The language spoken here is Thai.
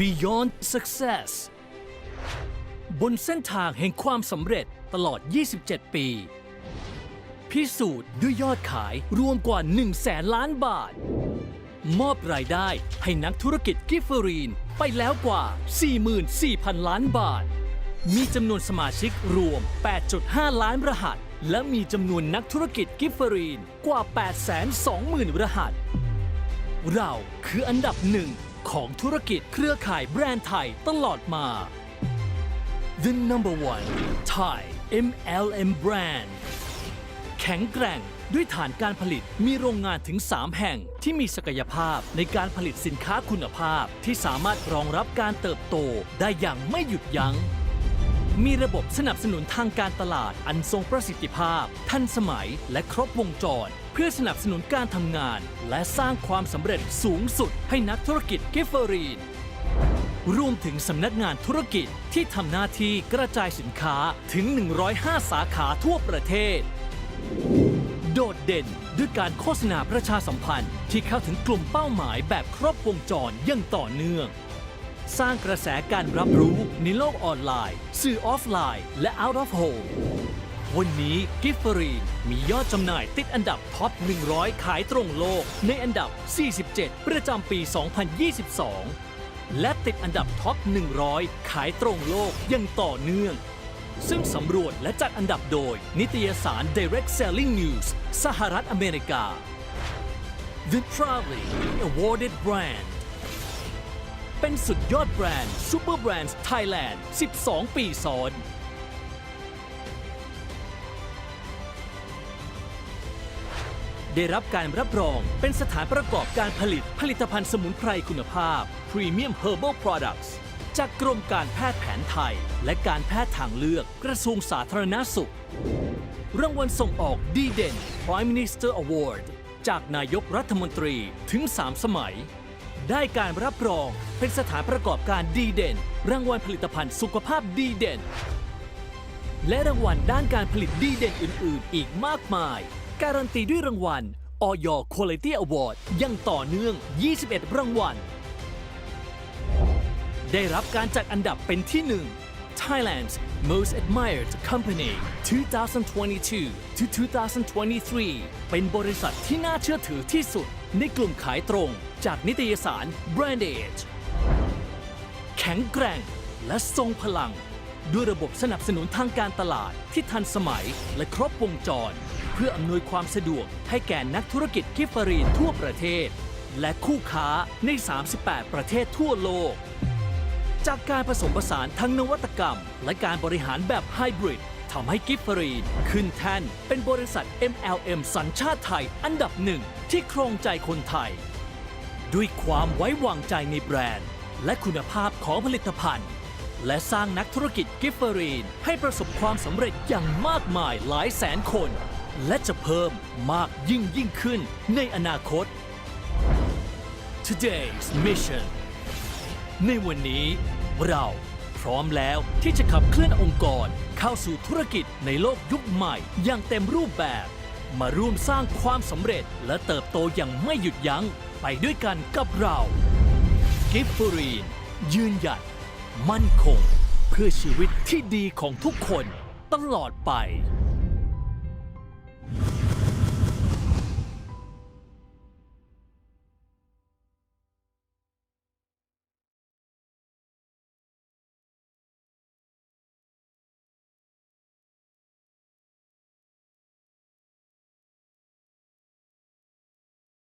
Beyond Success บนเส้นทางแห่งความสำเร็จตลอด 27 ปี พิสูจน์ด้วยยอดขายรวมกว่า 1 แสนล้านบาท มอบรายได้ให้นักธุรกิจกิฟเฟอรีนไปแล้วกว่า 44,000 ล้านบาท มีจำนวนสมาชิกรวม 8.5 ล้านรหัส และมีจำนวนนักธุรกิจกิฟเฟอรีนกว่า 820,000 รหัส เราคืออันดับหนึ่ง ของธุรกิจเครือข่ายแบรนด์ไทยตลอดมา The number one Thai MLM brand แข็งแกร่งด้วยฐานการผลิตมีโรงงานถึง 3 แห่งที่มีศักยภาพในการผลิตสินค้าคุณภาพที่สามารถรองรับการเติบโตได้อย่างไม่หยุดยัง้ง มีระบบสนับสนุนทางการตลาดอันทรงประสิทธิภาพ ทันสมัยและครบวงจร เพื่อสนับสนุนการทำงาน และสร้างความสำเร็จสูงสุดให้นักธุรกิจกิฟเฟอรีนรวมถึงสำนักงานธุรกิจที่ทำหน้าที่กระจายสินค้าถึง 105 สาขาทั่วประเทศ โดดเด่นด้วยการโฆษณาประชาสัมพันธ์ที่เข้าถึงกลุ่มเป้าหมายแบบครบวงจรอย่างต่อเนื่อง สร้างกระแสการรับรู้ในโลกออนไลน์ สื่อออฟไลน์ และ out of home วันนี้กิฟฟรีนมียอดจำหน่ายติดอันดับท็อป 100 ขายตรงโลก ในอันดับ 47 ประจำปี 2022 และติดอันดับท็อป 100 ขายตรงโลกอย่างต่อเนื่อง ซึ่งสำรวจและจัดอันดับโดย นิตยสาร Direct Selling News สหรัฐอเมริกา The Proudly Awarded Brand เป็นสุดยอดแบรนด์ Super Brands Thailand 12 ปีซ้อน ได้รับการรับรองเป็นสถานประกอบการผลิตผลิตภัณฑ์สมุนไพรคุณภาพ Premium Herbal Products จากกรมการแพทย์แผนไทย และการแพทย์ทางเลือกกระทรวงสาธารณสุข รางวัลส่งออกดีเด่น Prime Minister Award จากนายกรัฐมนตรีถึง 3 สมัย ได้การรับรอง เป็นสถานประกอบการดีเด่น รางวัลผลิตภัณฑ์สุขภาพดีเด่น และรางวัลด้านการผลิตดีเด่นอื่น ๆ อีกมากมาย การันตีด้วยรางวัลออย Quality Award ยังต่อเนื่อง 21 รางวัล ได้รับการจัดอันดับเป็นที่หนึ่ง Thailand's Most Admired Company 2022 to 2023 เป็นบริษัทที่น่าเชื่อถือที่สุดในกลุ่มขายตรงจากนิตยสาร Brand Age แข็งแกร่งและทรงพลัง ด้วยระบบสนับสนุนทางการตลาดที่ทันสมัยและครบวงจร เพื่ออำนวยความสะดวกให้แก่นักธุรกิจกิฟฟอรีนทั่วประเทศ และคู่ค้าใน 38 ประเทศทั่วโลก จากการผสมผสานทั้งนวัตกรรม และการบริหารแบบไฮบริดทำให้กิฟฟรีนขึ้นแท่นเป็นบริษัท MLM สัญชาติไทยอันดับหนึ่งที่ครองใจคนไทย ด้วยความไว้วางใจในแบรนด์ และคุณภาพของผลิตภัณฑ์ และสร้างนักธุรกิจกิฟฟรีนให้ประสบความสำเร็จอย่างมากมายหลายแสนคน และจะเพิ่มมากยิ่งยิ่งขึ้นในอนาคต Today's Mission ในวันนี้เราพร้อมแล้วที่จะขับเคลื่อนองค์กรเข้าสู่ธุรกิจในโลกยุคใหม่อย่างเต็มรูปแบบ มาร่วมสร้างความสำเร็จและเติบโตอย่างไม่หยุดยัง้งไปด้วยกันกับเรากิฟฟรีนยืนหยัด มั่นคง เพื่อชีวิตที่ดีของทุกคนตลอดไป